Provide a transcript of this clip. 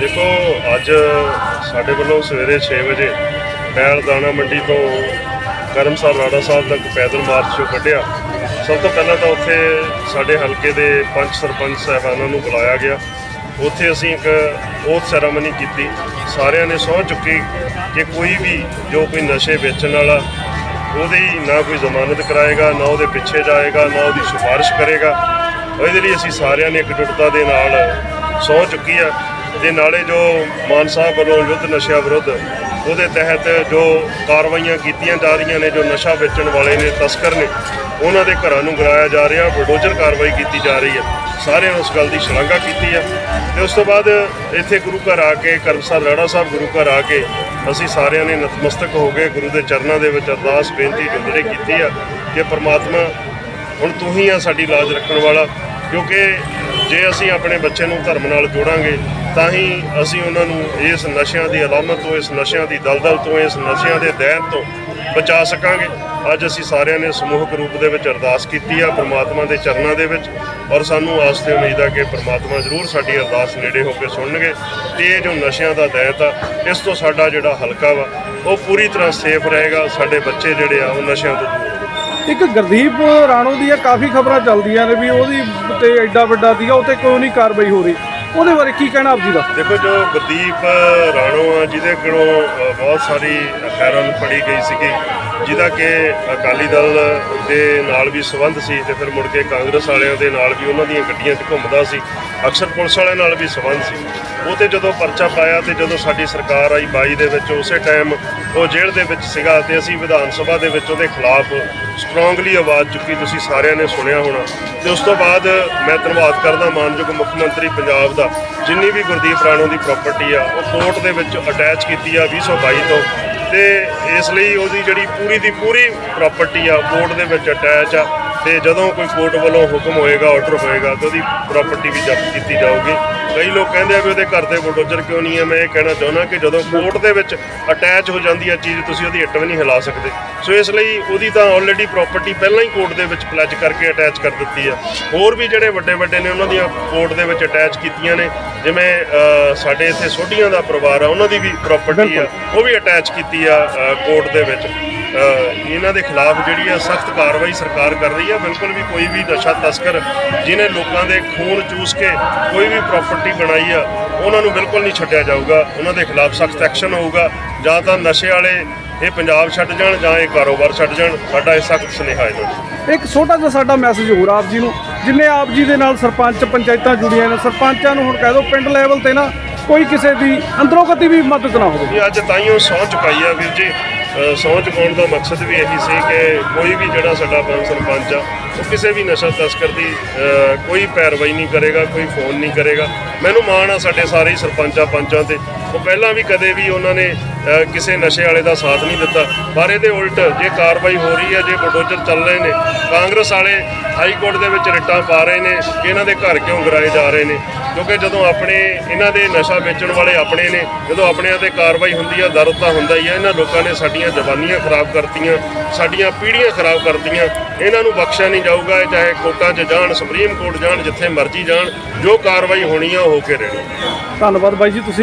ਦੇਖੋ, ਅੱਜ ਸਾਡੇ ਵੱਲੋਂ ਸਵੇਰੇ 6 ਵਜੇ ਬੈਲ ਦਾਣਾ ਮੰਡੀ ਤੋਂ ਕਰਮਸਰ ਰਾੜਾ ਸਾਹਿਬ ਤੱਕ ਪੈਦਲ ਮਾਰਚ ਕੱਢਿਆ। ਸਭ ਤੋਂ ਪਹਿਲਾਂ ਤਾਂ ਉੱਥੇ ਸਾਡੇ ਹਲਕੇ ਦੇ ਪੰਜ ਸਰਪੰਚ ਸਾਹਿਬਾਨਾਂ ਨੂੰ ਬੁਲਾਇਆ ਗਿਆ। ਉੱਥੇ ਅਸੀਂ ਇੱਕ ਓਥ ਸੈਰਾਮਨੀ ਕੀਤੀ। ਸਾਰਿਆਂ ਨੇ ਸਹੁੰ ਚੁੱਕੀ ਕਿ ਕੋਈ ਵੀ ਜੋ ਕੋਈ ਨਸ਼ੇ ਵੇਚਣ ਵਾਲਾ, ਉਹਦੀ ਨਾ ਕੋਈ ਜ਼ਮਾਨਤ ਕਰਾਏਗਾ, ਨਾ ਉਹਦੇ ਪਿੱਛੇ ਜਾਏਗਾ, ਨਾ ਉਹਦੀ ਸਿਫਾਰਿਸ਼ ਕਰੇਗਾ। ਉਹਦੇ ਲਈ ਅਸੀਂ ਸਾਰਿਆਂ ਨੇ ਇਕਜੁੱਟਤਾ ਦੇ ਨਾਲ ਸਹੁੰ ਚੁੱਕੀ ਆ। ਤੇ ਨਾਲੇ ਜੋ ਮਾਨ ਸਾਹਿਬ ਵੱਲੋਂ ਯੁੱਧ ਨਸ਼ਿਆਂ ਵਿਰੁੱਧ, ਉਹਦੇ ਤਹਿਤ ਜੋ ਕਾਰਵਾਈਆਂ ਕੀਤੀਆਂ ਜਾ ਰਹੀਆਂ ਨੇ, ਜੋ ਨਸ਼ਾ ਵੇਚਣ ਵਾਲੇ ਨੇ, ਤਸਕਰ ਨੇ, ਉਹਨਾਂ ਦੇ ਘਰਾਂ ਨੂੰ ਗਰਾਇਆ ਜਾ ਰਿਹਾ ਬਲਡੋਜ਼ਰ ਕਾਰਵਾਈ ਕੀਤੀ ਜਾ ਰਹੀ ਹੈ। ਸਾਰਿਆਂ ਨੇ ਉਸ ਗੱਲ ਦੀ ਸ਼ਲਾਘਾ ਕੀਤੀ ਹੈ। ਤੇ ਉਸ ਤੋਂ ਬਾਅਦ ਇੱਥੇ ਗੁਰੂ ਘਰ ਆ ਕੇ, ਕਰਮਸਰ ਰਾੜਾ ਸਾਹਿਬ ਗੁਰੂ ਘਰ ਆ ਕੇ, ਅਸੀਂ ਸਾਰਿਆਂ ਨੇ ਨਤਮਸਤਕ ਹੋ ਗਏ ਗੁਰੂ ਦੇ ਚਰਨਾਂ ਦੇ ਵਿੱਚ ਅਰਦਾਸ, ਬੇਨਤੀ ਜੁਦੜੇ ਕੀਤੀ ਆ ਕਿ ਪ੍ਰਮਾਤਮਾ ਹੁਣ ਤੂੰ ਹੀ ਆ ਸਾਡੀ ਲਾਜ ਰੱਖਣ ਵਾਲਾ, ਕਿਉਂਕਿ ਜੇ ਅਸੀਂ ਆਪਣੇ ਬੱਚੇ ਨੂੰ ਧਰਮ ਨਾਲ ਜੋੜਾਂਗੇ, ਤਾਂ ਹੀ ਅਸੀਂ ਉਹਨਾਂ ਨੂੰ ਇਸ ਨਸ਼ਿਆਂ ਦੀ ਅਲਾਮਤ ਤੋਂ, ਇਸ ਨਸ਼ਿਆਂ ਦੀ ਦਲਦਲ ਤੋਂ, ਇਸ ਨਸ਼ਿਆਂ ਦੇ ਦੈਨ ਤੋਂ ਬਚਾ ਸਕਾਂਗੇ। ਅੱਜ ਅਸੀਂ ਸਾਰਿਆਂ ਨੇ ਸਮੂਹਕ ਰੂਪ ਦੇ ਵਿੱਚ ਅਰਦਾਸ ਕੀਤੀ ਆ, ਪ੍ਰਮਾਤਮਾ ਦੇ ਚਰਨਾਂ ਦੇ ਵਿੱਚ ਔਰ ਸਾਨੂੰ ਆਸ ਤੇ ਉਮੀਦ ਆ ਕਿ ਪ੍ਰਮਾਤਮਾ ਜ਼ਰੂਰ ਸਾਡੀ ਅਰਦਾਸ ਨੇੜੇ ਹੋ ਕੇ ਸੁਣਨਗੇ। ਤੇ ਇਹ ਜੋ ਨਸ਼ਿਆਂ ਦਾ ਦੈਤ ਆ, ਇਸ ਤੋਂ ਸਾਡਾ ਜਿਹੜਾ ਹਲਕਾ ਵਾ, ਉਹ ਪੂਰੀ ਤਰ੍ਹਾਂ ਸੇਫ ਰਹੇਗਾ। ਸਾਡੇ ਬੱਚੇ ਜਿਹੜੇ ਆ, ਉਹ ਨਸ਼ਿਆਂ ਤੋਂ ਦੂਰ ਇੱਕ ਗੁਰਦੀਪ ਰਾਣੋ ਦੀਆਂ ਕਾਫੀ ਖਬਰਾਂ ਚੱਲਦੀਆਂ ਨੇ ਵੀ ਉਹਦੀ ਤੇ ਐਡਾ ਵੱਡਾ ਦੀਗਾ ਉਹ ਤੇ ਕਿਉਂ ਨਹੀਂ ਕਾਰਵਾਈ ਹੋ ਰਹੀ। ਉਹਦੇ ਬਾਰੇ ਕੀ ਕਹਿਣਾ ਆਪ ਜੀ ਦਾ? ਦੇਖੋ ਜੋ ਗੁਰਦੀਪ ਰਾਣੋ ਆ, ਜਿਹਦੇ ਕੋਲੋਂ ਬਹੁਤ ਸਾਰੀ ਹੈਰਨ ਫੜੀ ਗਈ ਸੀਗੀ, ਜਿਹਦਾ ਕਿ ਅਕਾਲੀ ਦਲ ਦੇ ਨਾਲ ਵੀ ਸੰਬੰਧ ਸੀ ਤੇ ਫਿਰ ਮੁੜ ਕੇ ਕਾਂਗਰਸ ਵਾਲਿਆਂ ਦੇ ਨਾਲ ਵੀ ਉਹਨਾਂ ਦੀਆਂ ਗੱਡੀਆਂ 'ਚ ਘੁੰਮਦਾ ਸੀ, ਅਕਸਰ ਪੁਲਿਸ ਵਾਲਿਆਂ ਨਾਲ ਵੀ ਸੰਬੰਧ ਸੀ। ਉਹ ਤੇ ਜਦੋਂ ਪਰਚਾ ਪਾਇਆ ਤੇ ਜਦੋਂ ਸਾਡੀ ਸਰਕਾਰ ਆਈ 22 ਦੇ ਵਿੱਚ, ਉਸੇ ਟਾਈਮ ਉਹ ਜੇਲ੍ਹ ਦੇ ਵਿੱਚ ਸੀਗਾ ਤੇ ਅਸੀਂ ਵਿਧਾਨ ਸਭਾ ਦੇ ਵਿੱਚ ਉਹਦੇ ਖਿਲਾਫ ਸਟਰੋਂਗਲੀ ਆਵਾਜ਼ ਚੁੱਕੀ, ਤੁਸੀਂ ਸਾਰਿਆਂ ਨੇ ਸੁਣਿਆ ਹੋਣਾ। ਤੇ ਉਸ ਤੋਂ ਬਾਅਦ ਮੈਂ ਧੰਨਵਾਦ ਕਰਦਾ ਮਾਨਯੋਗ ਮੁੱਖ ਮੰਤਰੀ ਪੰਜਾਬ ਦਾ, ਜਿੰਨੀ ਵੀ ਗੁਰਦੀਪ ਰਾਣੋ ਦੀ ਪ੍ਰਾਪਰਟੀ ਆ, ਉਹ ਕੋਰਟ ਦੇ ਵਿੱਚ ਅਟੈਚ ਕੀਤੀ ਆ 2022 ਤੋਂ। ਤੇ ਇਸ ਲਈ ਉਹਦੀ ਜਿਹੜੀ ਪੂਰੀ ਦੀ ਪੂਰੀ ਪ੍ਰਾਪਰਟੀ ਆ ਕੋਰਟ ਦੇ ਵਿੱਚ ਅਟੈਚ ਆ। ਤੇ ਜਦੋਂ ਕੋਈ ਕੋਰਟ ਵੱਲੋਂ ਹੁਕਮ ਹੋਏਗਾ ਆਰਡਰ ਹੋਏਗਾ ਤੇ ਉਹਦੀ ਪ੍ਰਾਪਰਟੀ ਵੀ ਜ਼ਬਤ ਕੀਤੀ ਜਾਊਗੀ। ਕਈ ਲੋਕ ਕਹਿੰਦੇ ਆ ਵੀ ਉਹਦੇ ਘਰ ਤੇ ਬੁਲਡੋਜ਼ਰ ਕਿਉਂ ਨਹੀਂ ਹੈ ਮੈਂ ਇਹ ਕਹਿਣਾ ਚਾਹੁੰਦਾ ਕਿ ਜਦੋਂ ਕੋਰਟ ਦੇ ਵਿੱਚ ਅਟੈਚ ਹੋ ਜਾਂਦੀ ਹੈ ਚੀਜ਼ ਤੁਸੀਂ ਉਹਦੀ ਇੱਟ ਵੀ ਨਹੀਂ ਹਿਲਾ ਸਕਦੇ। ਸੋ ਇਸ ਲਈ ਉਹਦੀ ਤਾਂ ਆਲਰੇਡੀ ਪ੍ਰਾਪਰਟੀ ਪਹਿਲਾਂ ਹੀ ਕੋਰਟ ਦੇ ਵਿੱਚ ਪਲੈਜ ਕਰਕੇ ਅਟੈਚ ਕਰ ਦਿੱਤੀ ਆ। ਹੋਰ ਵੀ ਜਿਹੜੇ ਵੱਡੇ ਵੱਡੇ ਨੇ ਉਹਨਾਂ ਦੀਆਂ ਕੋਰਟ ਦੇ ਵਿੱਚ ਅਟੈਚ ਕੀਤੀਆਂ ਨੇ। ਜਿਵੇਂ ਸਾਡੇ ਇੱਥੇ ਸੋਢੀਆਂ ਦਾ ਪਰਿਵਾਰ ਆ ਉਹਨਾਂ ਦੀ ਵੀ ਪ੍ਰਾਪਰਟੀ ਆ ਉਹ ਵੀ ਅਟੈਚ ਕੀਤੀ ਆ ਕੋਰਟ ਦੇ ਵਿੱਚ। ਇਹਨਾਂ ਦੇ ਖਿਲਾਫ ਜਿਹੜੀ ਆ ਸਖਤ ਕਾਰਵਾਈ ਸਰਕਾਰ ਕਰ ਰਹੀ ਆ। ਬਿਲਕੁਲ ਵੀ ਕੋਈ ਵੀ ਨਸ਼ਾ ਤਸਕਰ ਜਿਨੇ ਲੋਕਾਂ ਦੇ ਖੂਨ ਚੂਸ ਕੇ ਕੋਈ ਵੀ ਪ੍ਰਾਪਰਟੀ ਬਣਾਈ ਆ ਉਹਨਾਂ ਨੂੰ ਬਿਲਕੁਲ ਨਹੀਂ ਛੱਡਿਆ ਜਾਊਗਾ। ਉਹਨਾਂ ਦੇ ਖਿਲਾਫ ਸਖਤ ਐਕਸ਼ਨ ਹੋਊਗਾ। ਜਾਂ ਤਾਂ ਨਸ਼ੇ ਵਾਲੇ ਇਹ ਪੰਜਾਬ ਛੱਡ ਜਾਣ ਜਾਂ ਇਹ ਕਾਰੋਬਾਰ ਛੱਡ ਜਾਣ। ਸਾਡਾ ਇਹ ਸਖਤ ਸੁਨੇਹਾ ਇਹਨਾਂ ਨੂੰ। ਇੱਕ ਛੋਟਾ ਜਿਹਾ ਸਾਡਾ ਮੈਸੇਜ ਹੋਰ ਆਪ ਜੀ ਨੂੰ। ਜਿੰਨੇ ਆਪ ਜੀ ਦੇ ਨਾਲ ਸਰਪੰਚ ਪੰਚਾਇਤਾਂ ਜੁੜੀਆਂ ਨੇ ਸਰਪੰਚਾਂ ਨੂੰ ਹੁਣ ਕਹਿ ਦਿਓ ਪਿੰਡ ਲੈਵਲ ਤੇ ਨਾ ਕੋਈ ਕਿਸੇ ਦੀ ਅੰਦਰੋਂ ਕਤੀ ਵੀ ਮਦਦ ਨਾ ਹੋਵੇ। ਅੱਜ ਤਾਈਓ ਸਹੁੰ ਚੁਕਾਈ ਆ ਵੀਰ ਜੀ। ਸਹੁੰ ਚੁਕਾਉਣ ਦਾ ਮਕਸਦ ਵੀ ਇਹੀ ਸੀ ਕਿ ਕੋਈ ਵੀ ਜਿਹੜਾ ਸਾਡਾ ਪੰਚ ਸਰਪੰਚ ਆ, ਉਹ ਕਿਸੇ ਵੀ ਨਸ਼ਾ ਤਸਕਰ ਦੀ ਕੋਈ ਪੈਰਵਾਈ ਨਹੀਂ ਕਰੇਗਾ, ਕੋਈ ਫੋਨ ਨਹੀਂ ਕਰੇਗਾ। ਮੈਨੂੰ ਮਾਣ ਆ ਸਾਡੇ ਸਾਰੇ ਸਰਪੰਚਾਂ, ਪੰਚਾਂ ਤੇ। ਉਹ ਪਹਿਲਾਂ ਵੀ ਕਦੇ ਵੀ ਉਹਨਾਂ ਨੇ ਕਿਸੇ ਨਸ਼ੇ ਵਾਲੇ ਦਾ ਸਾਥ ਨਹੀਂ ਦਿੱਤਾ। ਪਰ ਇਹਦੇ ਉਲਟ ਜੇ ਕਾਰਵਾਈ ਹੋ ਰਹੀ ਹੈ, ਜੇ ਬਲਡੋਜ਼ਰ ਚੱਲ ਰਹੇ ਨੇ, ਕਾਂਗਰਸ ਵਾਲੇ ਹਾਈ ਕੋਰਟ ਦੇ ਵਿੱਚ ਰਿਟਾਂ ਪਾ ਰਹੇ ਨੇ, ਕਿ ਇਹਨਾਂ ਦੇ ਘਰ ਕਿਉਂ ਗਰਾਏ ਜਾ ਰਹੇ ਨੇ? ਕਿਉਂਕਿ ਜਦੋਂ ਆਪਣੇ, ਇਹਨਾਂ ਦੇ ਨਸ਼ਾ ਵੇਚਣ ਵਾਲੇ ਆਪਣੇ ਨੇ, ਜਦੋਂ ਆਪਣਿਆਂ ਤੇ ਕਾਰਵਾਈ ਹੁੰਦੀ ਆ, ਦਰਦ ਤਾਂ ਹੁੰਦਾ ਹੀ ਆ, ਇਹਨਾਂ ਲੋਕਾਂ ਨੇ ਸਾਡੀਆਂ ਜਵਾਨੀਆਂ ਖਰਾਬ ਕਰਤੀਆਂ, ਸਾਡੀਆਂ ਪੀੜ੍ਹੀਆਂ ਖਰਾਬ ਕਰਤੀਆਂ, ਇਹਨਾਂ ਨੂੰ ਬਖਸ਼ਿਆ ਨਹੀਂ ਜਾਊਗਾ ਚਾਹੇ ਕੋਰਟਾਂ 'ਚ ਜਾਣ, ਸੁਪਰੀਮ ਕੋਰਟ ਜਾਣ, ਜਿੱਥੇ ਮਰਜ਼ੀ ਜਾਣ, ਜੋ ਕਾਰਵਾਈ ਹੋਣੀ ਆ, ਉਹ ਹੋ ਕੇ ਰਹਿਣੀ ਧੰਨਵਾਦ ਬਾਈ ਜੀ, ਤੁਸੀਂ